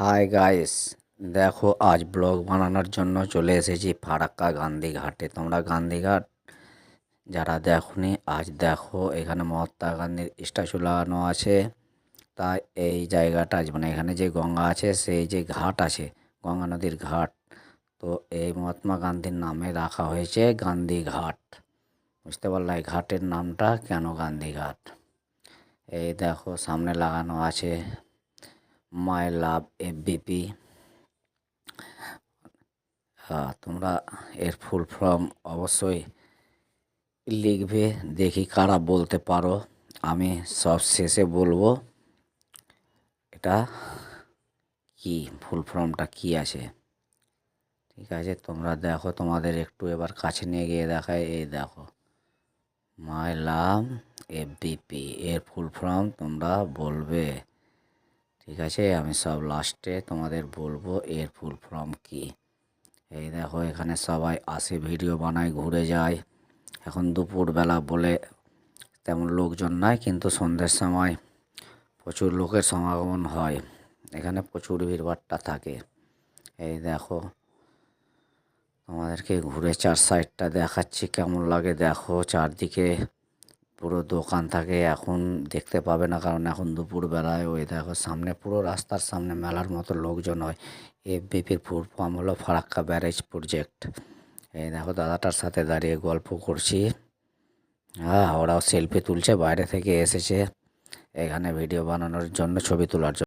Hi guys দেখো আজ blog বানানোর জন্য চলে এসেছি ফারাক্কা গান্ধীঘাটে তোমরা গান্ধীঘাট যারা দেখোনি, আজ দেখো এখানে মহাত্মা গান্ধীর স্ট্যাচু লাগানো আছে। তাই এই জায়গাটা মানে এখানে যে গঙ্গা আছে, সেই যে ঘাট আছে, গঙ্গা নদীর ঘাট। তো এই মহাত্মা গান্ধীর নামে রাখা হয়েছে গান্ধী ঘাট। বুঝতে পারলা এই ঘাটের নামটা কেন গান্ধী ঘাট? এই দেখো সামনে লাগানো আছে। মাই লাভ এফবিপি তোমরা এর ফুল ফর্ম অবশ্যই লিখবে, দেখি কারা বলতে পারো। আমি সব শেষে বলব, এটা কি ফুল ফর্মটা কি আছে? ঠিক আছে, তোমরা দেখো, তোমাদের একটু এবার কাছে নিয়ে গিয়ে দেখায়। এই দেখো মাই লাভ এফবিপি এর ফুল ফর্ম তোমরা বলবে। ঠিক আছে? আমি সব লাস্টে তোমাদের বলব এর ফুল ফর্ম কি। এই দেখো, এখানে সবাই আসে ভিডিও বানায়, ঘুরে যায়। এখন দুপুরবেলা বলে তেমন লোকজন নাই, কিন্তু সন্ধ্যের সময় প্রচুর লোকের সমাগমন হয়। এখানে প্রচুর ভিড়ভাট্টা থাকে। এই দেখো, তোমাদেরকে ঘুরে চার সাইডটা দেখাচ্ছি, কেমন লাগে দেখো চারদিকে। পুরো দোকান থাকে, এখন দেখতে পাবে না, কারণ এখন দুপুরবেলায় ওই দেখো সামনে পুরো রাস্তার সামনে মেলার মতো লোকজন হয়। এফবিপির ফুল ফর্ম হলো ফারাক্কা ব্যারেজ প্রজেক্ট। এই দেখো দাদাটার সাথে দাঁড়িয়ে গল্প করছি। হ্যাঁ ওরাও সেলফি তুলছে, বাইরে থেকে এসেছে। এখানে ভিডিও বানানোর জন্য ছবি তোলার জন্য।